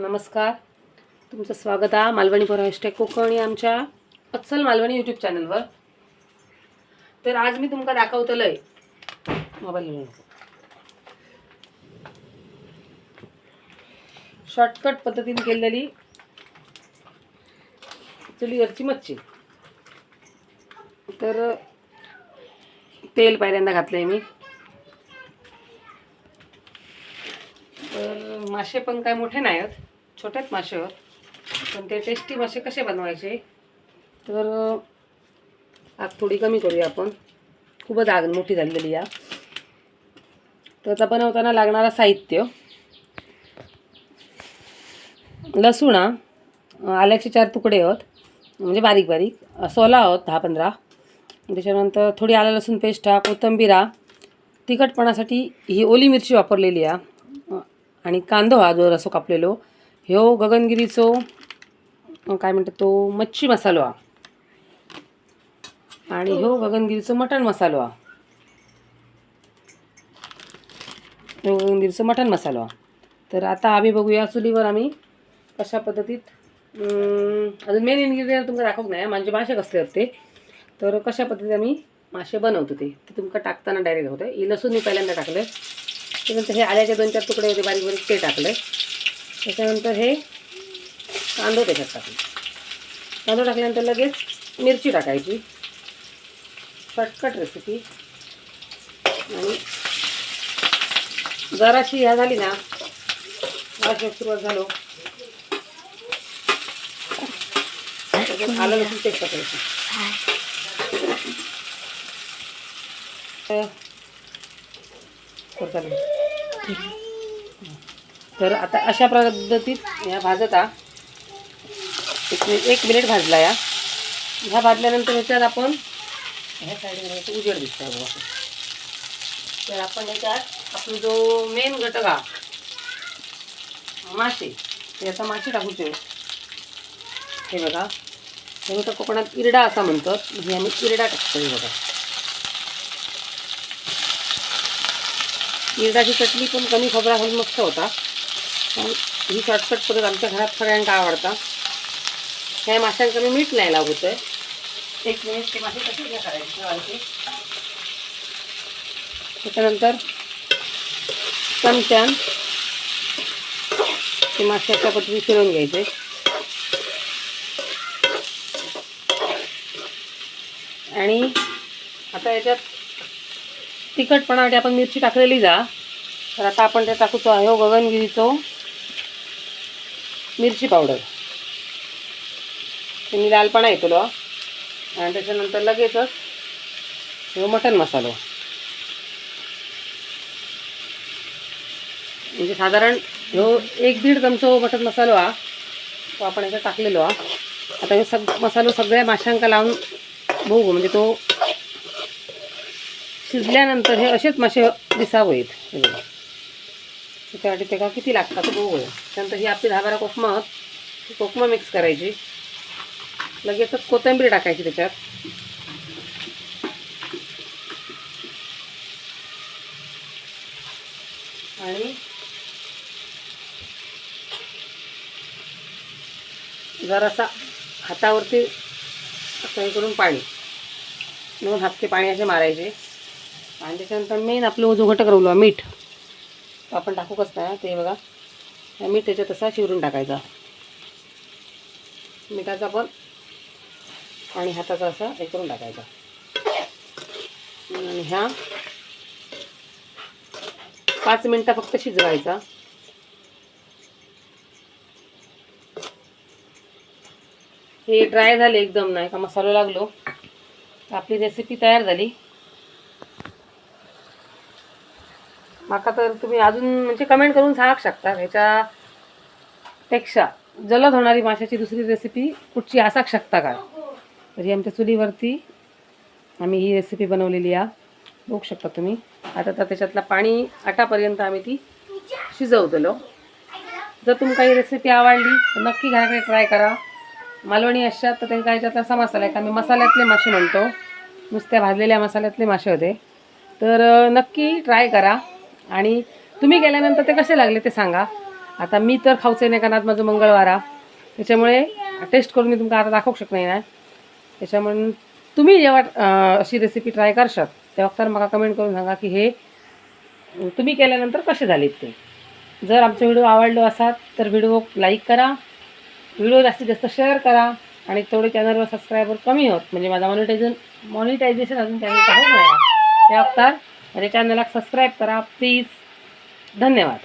नमस्कार. तुमचं स्वागत आहे मालवणी बरं हॅशटॅग कोकणी आमच्या अस्सल मालवणी यूट्यूब चॅनलवर तर आज मी तुमका दाखवतलंय. मोबाईल शॉर्टकट पद्धतीने केलेली चुलीवरची मच्छी. तर तेल पहिल्यांदा घातलंय मी. तर मासे पण काय मोठे नाही आहेत छोट्यात मासे आहेत. पण ते टेस्टी मासे कसे बनवायचे? तर आग थोडी कमी करूया आपण. खूपच आग मोठी झालेली या तर आता बनवताना लागणारा साहित्य. लसूण हा, आल्याचे चार तुकडे आहेत. म्हणजे बारीक बारीक. सोला आहोत दहा पंधरा. त्याच्यानंतर थोडी आलं लसूण पेस्ट हा कोथिंबीर तिखटपणासाठी ही ओली मिरची वापरलेली आहे. आणि कांदो हा जो रसो कापलेलो. ह्यो गगनगिरीचो काय म्हणतात तो मच्छी मसालो हा. आणि ह्यो गगनगिरीचो मटण मसालो हा. ह्यो गगनगिरीचो मटण मसालो हा. तर आता आम्ही बघूया चुलीवर आम्ही कशा पद्धतीत अजून मेन इन्ग्रेडियंट तुमका दाखवत नाही म्हणजे मासे कसले असते तर कशा पद्धतीने आम्ही मासे बनवतो ते. ते तुमका टाकताना डायरेक्ट होतं ही लसूण मी पहिल्यांदा टाकलं त्यानंतर हे आल्याचे दोन चार तुकडे होते बारीक बारीक ते टाकलं त्याच्यानंतर हे कांदो त्याच्यात टाकले कांदो टाकल्यानंतर लगेच मिरची टाकायची. शॉर्टकट रेसिपी आणि जराशी ह्या झाली ना वास सुरुवात झालो. आलं लसूण पेस्ट टाकायची. तर चालेल. तर आता अशा पद्धतीत ह्या भाजता एक मिनिट एक मिनिट भाजला या. ह्या भाजल्यानंतर ह्याच्यात आपण ह्या साईडने उजेड दिसतो बघा. तर आपण ह्याच्यात आपला जो मेन घटक हा मासे याचा मासे टाकूचे हे बघा. हे तर कोकणात इरडा असा म्हणतात. हे आम्ही इरडा टाकतो हे बघा. इरडाची चटणी पण कमी खोबरा घालून मस्त होता. ही शॉर्टकट पद्धत आमच्या घरात सगळ्यांना आवडतं ह्या माशांचं मी मीठ नाही लावत आहे एक मिनिट ते मासे कसे करायचे त्याच्यानंतर चमच्यान ते माशाच्या पद्धती फिरवून घ्यायचे. आणि आता याच्यात तिखटपणासाठी आपण मिरची टाकलेली जा. तर आता आपण ते टाकूचो आहे हो गगनगिरीचो मिरची पावडर. त्यांनी लालपणा येतो आणि त्याच्यानंतर लगेचच हे मटन मसालो. म्हणजे साधारण ह्यो एक दीड चमचो मटन मसालो हा तो आपण याच्यात टाकलेलो हा. आता हे सग मसालो सगळ्या माशांका लावून बघू म्हणजे तो शिजल्यानंतर हे असेच मासे दिसावं येत त्याच्यासाठी ते का किती लागतात बघूया त्यानंतर ही आपली दहा बारा कोकमं ती कोकमं मिक्स करायची. लगेचच कोथिंबीर टाकायची त्याच्यात. आणि जरासा हातावरती असं हे करून पाणी. दोन हातके पाणी असे मारायचे. आणि त्याच्यानंतर मेन आपलं जो घटक राहिलो मीठ. आपण टाकू कसं नाही ते बघा. हा मीठ त्याच्यात शिवरून टाकायचा. मिठाचा पण आणि हाताचा असा हे करून टाकायचा. आणि ह्या पाच मिनटं फक्त शिजवायचा. हे ड्राय झाले एकदम नाही का मसाला लागलो. आपली रेसिपी तयार झाली. माका तर तुम्ही अजून म्हणजे कमेंट करून सांगू शकता. ह्याच्यापेक्षा जलद होणारी माशाची दुसरी रेसिपी कुठची असाक शकता का? तरी आमच्या चुलीवरती आम्ही ही रेसिपी बनवलेली आहे. बघू शकता तुम्ही. आता तर त्याच्यातलं पाणी आटापर्यंत आम्ही ती शिजवतलो. जर तुमका ही रेसिपी आवडली तर नक्की घराकडे ट्राय करा. मालवणी असतात तर त्यांना ह्याच्यातला असा मसाला आहे का? मसाल्यातले मासे म्हणतो. नुसत्या भाजलेल्या मसाल्यातले मासे होते. तर नक्की ट्राय करा. आणि तुम्ही गेल्यानंतर ते कसे लागले ते सांगा. आता मी तर खाऊचे नाही कारण आज माझं मंगळवारा त्याच्यामुळे टेस्ट करून मी तुमका आता दाखवू शकत नाही ना. त्याच्यामुळे तुम्ही जेव्हा अशी रेसिपी ट्राय करशात तेव्हा तर मला कमेंट करून सांगा की हे तुम्ही केल्यानंतर कसे झालेत ते. जर आमचा व्हिडिओ आवडलो असाल तर व्हिडिओ लाईक करा. व्हिडिओ जास्तीत जास्त शेअर करा आणि तेवढे चॅनलवर सबस्क्रायबर कमी होत. म्हणजे माझा मॉनिटायझन मॉनिटायझेशन अजून चॅनलचा होत नाही. त्या तर माझ्या चॅनलला सबस्क्राईब करा प्लीज धन्यवाद.